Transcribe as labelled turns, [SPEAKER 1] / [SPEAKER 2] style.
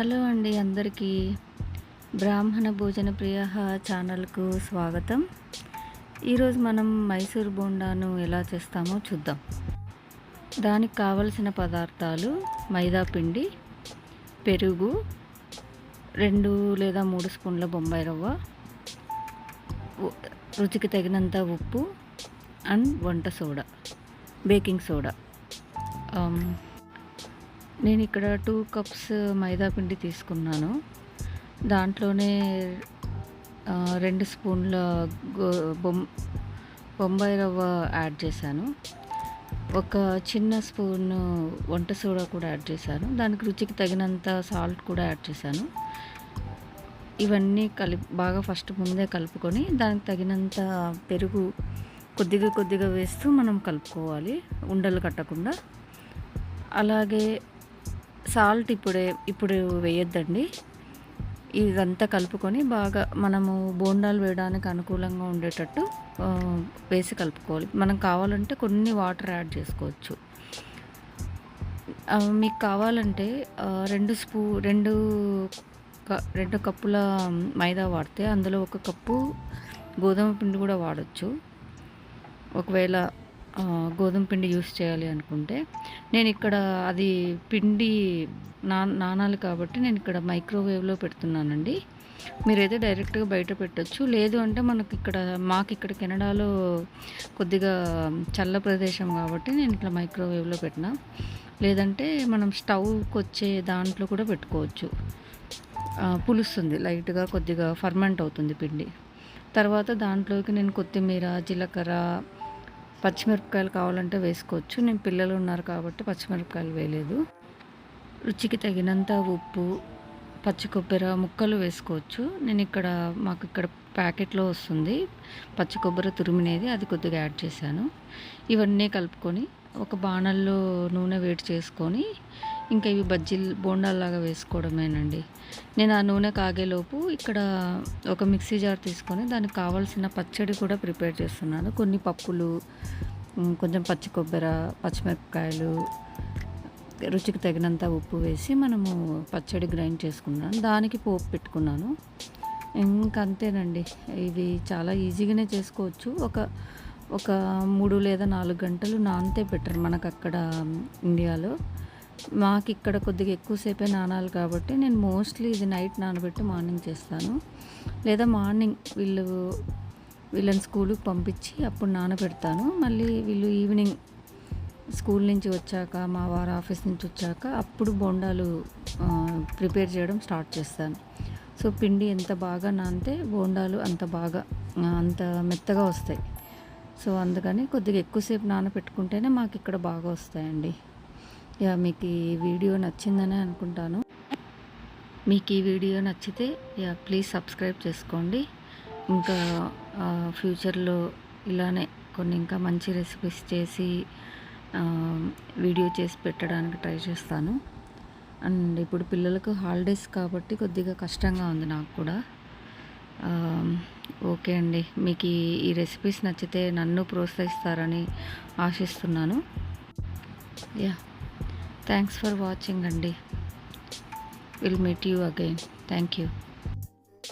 [SPEAKER 1] Hello అండి అందరికీ. బ్రాహ్మణ భోజన ప్రియ ఛానల్కు స్వాగతం. ఈరోజు మనం మైసూర్ బోండాను ఎలా చేస్తామో చూద్దాం. దానికి కావలసిన పదార్థాలు మైదా పిండి పెరుగు రెండు లేదా మూడు స్పూన్ల బొంబాయి రవ్వ రుచికి తగినంత ఉప్పు అండ్ వంట సోడా బేకింగ్ సోడా. నేను ఇక్కడ టూ కప్స్ మైదా పిండి తీసుకున్నాను. దాంట్లోనే రెండు స్పూన్ల గో బొమ్ బొంబాయి రవ్వ యాడ్ చేశాను. ఒక చిన్న స్పూన్ వంట సోడా కూడా యాడ్ చేశాను. దానికి రుచికి తగినంత సాల్ట్ కూడా యాడ్ చేశాను. ఇవన్నీ కలిపి బాగా ఫస్ట్ ముందే కలుపుకొని దానికి తగినంత పెరుగు కొద్దిగా కొద్దిగా వేస్తూ మనం కలుపుకోవాలి. ఉండలు కట్టకుండా. అలాగే సాల్ట్ ఇప్పుడే ఇప్పుడు వేయొద్దండి. ఇదంతా కలుపుకొని బాగా మనము బోండాలు వేయడానికి అనుకూలంగా ఉండేటట్టు వేసి కలుపుకోవాలి. మనం కావాలంటే కొన్ని వాటర్ యాడ్ చేసుకోవచ్చు. మీకు కావాలంటే రెండు స్పూ రెండు క- రెండు కప్పుల మైదా వాడితే అందులో ఒక కప్పు గోధుమ పిండి కూడా వాడచ్చు. ఒకవేళ గోధుమ పిండి యూస్ చేయాలి అనుకుంటే నేను ఇక్కడ అది పిండి నా నానాలి కాబట్టి నేను ఇక్కడ మైక్రోవేవ్లో పెడుతున్నానండి. మీరైతే డైరెక్ట్గా బయట పెట్టొచ్చు. లేదు అంటే మనకి ఇక్కడ మాకు ఇక్కడ కెనడాలో కొద్దిగా చల్ల ప్రదేశం కాబట్టి నేను ఇట్లా మైక్రోవేవ్లో పెట్టినా. లేదంటే మనం స్టవ్కి వచ్చే దాంట్లో కూడా పెట్టుకోవచ్చు. పులుస్తుంది లైట్గా కొద్దిగా ఫర్మెంట్ అవుతుంది పిండి. తర్వాత దాంట్లోకి నేను కొత్తిమీర జీలకర్ర పచ్చిమిరపకాయలు కావాలంటే వేసుకోవచ్చు. నేను పిల్లలు ఉన్నారు కాబట్టి పచ్చిమిరపకాయలు వేయలేదు. రుచికి తగినంత ఉప్పు పచ్చి కొబ్బరి ముక్కలు వేసుకోవచ్చు. నేను ఇక్కడ మాకు ఇక్కడ ప్యాకెట్లో వస్తుంది. పచ్చి కొబ్బరి తురిమినేది అది కొద్దిగా యాడ్ చేశాను. ఇవన్నీ కలుపుకొని ఒక బాణల్లో నూనె వేడి చేసుకొని ఇంకా ఇవి బజ్జీలు బోండాల్లాగా వేసుకోవడమేనండి. నేను ఆ నూనె కాగేలోపు ఇక్కడ ఒక మిక్సీ జార్ తీసుకొని దానికి కావాల్సిన పచ్చడి కూడా ప్రిపేర్ చేస్తున్నాను. కొన్ని పప్పులు కొంచెం పచ్చి కొబ్బరి పచ్చిమిరపకాయలు రుచికి తగినంత ఉప్పు వేసి మనము పచ్చడి గ్రైండ్ చేసుకున్నాను. దానికి పోపు పెట్టుకున్నాను. ఇంకా అంతేనండి ఇవి చాలా ఈజీగానే చేసుకోవచ్చు. ఒక ఒక మూడు లేదా నాలుగు గంటలు నానితే బెటర్ మనకు అక్కడ ఇండియాలో. మాకు ఇక్కడ కొద్దిగా ఎక్కువసేపే నానాలి కాబట్టి నేను మోస్ట్లీ ఇది నైట్ నానబెట్టి మార్నింగ్ చేస్తాను. లేదా మార్నింగ్ వీళ్ళు వీళ్ళని స్కూల్కి పంపించి అప్పుడు నానబెడతాను మళ్ళీ వీళ్ళు ఈవినింగ్ స్కూల్ నుంచి వచ్చాక మా వారు ఆఫీస్ నుంచి వచ్చాక అప్పుడు బోండాలు ప్రిపేర్ చేయడం స్టార్ట్ చేస్తాను. సో పిండి ఎంత బాగా నానితే బోండాలు అంత బాగా అంత మెత్తగా వస్తాయి. సో అందుకని కొద్దిగా ఎక్కువసేపు నానబెట్టుకుంటేనే మాకు ఇక్కడ బాగా వస్తాయండి. యా మీకు ఈ వీడియో నచ్చిందని అనుకుంటాను. మీకు ఈ వీడియో నచ్చితే యా ప్లీజ్ సబ్స్క్రైబ్ చేసుకోండి. ఇంకా ఫ్యూచర్లో ఇలానే కొన్ని ఇంకా మంచి రెసిపీస్ చేసి వీడియో చేసి పెట్టడానికి ట్రై చేస్తాను. అండ్ ఇప్పుడు పిల్లలకు హాలిడేస్ కాబట్టి కొద్దిగా కష్టంగా ఉంది నాకు కూడా. ఓకే అండి. మీకు ఈ రెసిపీస్ నచ్చితే నన్ను ప్రోత్సహిస్తారని ఆశిస్తున్నాను. యా థ్యాంక్స్ ఫర్ వాచింగ్ అండి. Will meet you again thank you